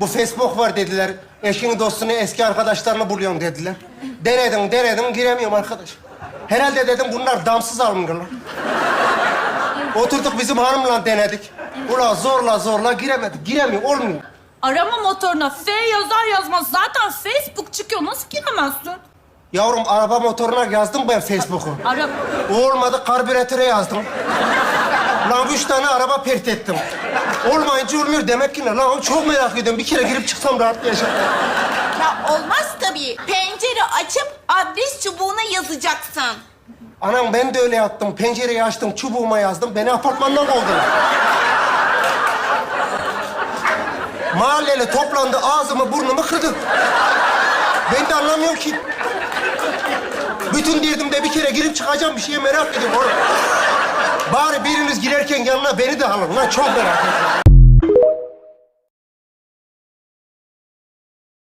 Bu Facebook var dediler. Eşini, dostunu, eski arkadaşlarını buluyorsun dediler. Denedim, denedim, giremiyorum arkadaş. Herhalde dedim bunlar damsız alınırlar. Oturduk bizim hanımla denedik. Ula zorla zorla giremedik. Giremiyor, olmuyor. Arama motoruna F yazar yazmaz zaten Facebook çıkıyor. Nasıl giremezsin? Yavrum araba motoruna yazdım ben Facebook'u. Ara... Olmadı karbüratöre yazdım. Lan üç tane araba pert ettim. Olmayınca olmuyor demek ki ne lan? Çok merak ediyorum. Bir kere girip çıksam rahatlayacağım. Ya olmaz tabii. Pencere açıp adres çubuğuna yazacaksın. Anam ben de öyle yaptım. Pencereyi açtım, çubuğuma yazdım. Beni apartmandan kovdular. Mahalleli toplandı, ağzımı burnumu kırdı. Ben de anlamıyorum ki. Bütün derdimde bir kere girip çıkacağım bir şeye merak ediyorum oğlum. Bari biriniz girerken yanına beni de alın lan çok merak ediyorum.